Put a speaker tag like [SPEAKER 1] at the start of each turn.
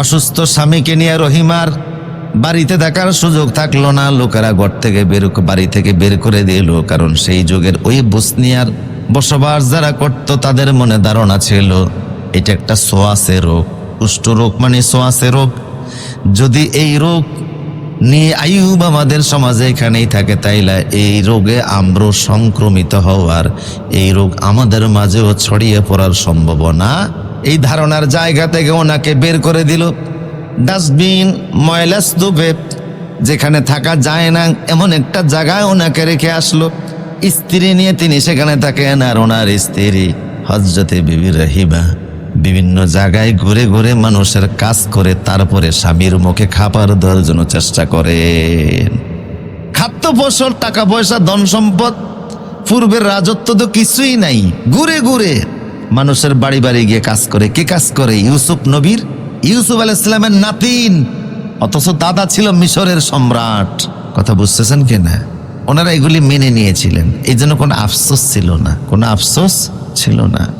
[SPEAKER 1] অসুস্থ স্বামীকে নিয়ে রহিমার বাড়িতে থাকার সুযোগ থাকল না। লোকেরা ঘর থেকে বের বাড়ি থেকে বের করে দিল, কারণ সেই যুগের ওই বসনিয়ার বসবাস যারা করত, তাদের মনে ধারণা ছিল, এটা একটা সোয়াসে রোগ কুষ্ঠ রোগ মানে সোয়াসে রোগ। যদি এই রোগ নিয়ে আয়ুব আমাদের সমাজে এখানেই থাকে, তাইলে এই রোগে আমরা সংক্রমিত হওয়ার, এই রোগ আমাদের মাঝেও ছড়িয়ে পড়ার সম্ভাবনা এই ধারণার জায়গা থেকে ওনাকে বের করে দিল ডাস্টবিন ময়লা স্তূপে যেখানে থাকা যায় না, এমন একটা জায়গায় ওনাকে রেখে আসলো। স্ত্রী নিয়ে তিনি সেখানে থাকেন আর ওনার স্ত্রী হজরতে বিবি রহিবা বিভিন্ন জায়গায় ঘুরে ঘুরে মানুষের কাজ করে তারপরে স্বামীর মুখে খাবার দেওয়ার জন্য চেষ্টা করেন। খাদ্য ফসল, টাকা পয়সা, ধন সম্পদ, পূর্বের রাজত্ব তো কিছুই নাই। ঘুরে ঘুরে মানুষের বাড়ি বাড়ি গিয়ে কাজ করে। কে কাজ করে? ইউসুফ নবীর? ইউসুফ আল ইসলামের নাতিন। অথচ দাদা ছিল মিশরের সম্রাট। কথা বুঝতেছেন কিনা ওনারা এগুলি মেনে নিয়েছিলেন। এই জন্য কোনো আফসোস ছিল না। কোনো আফসোস ছিল না।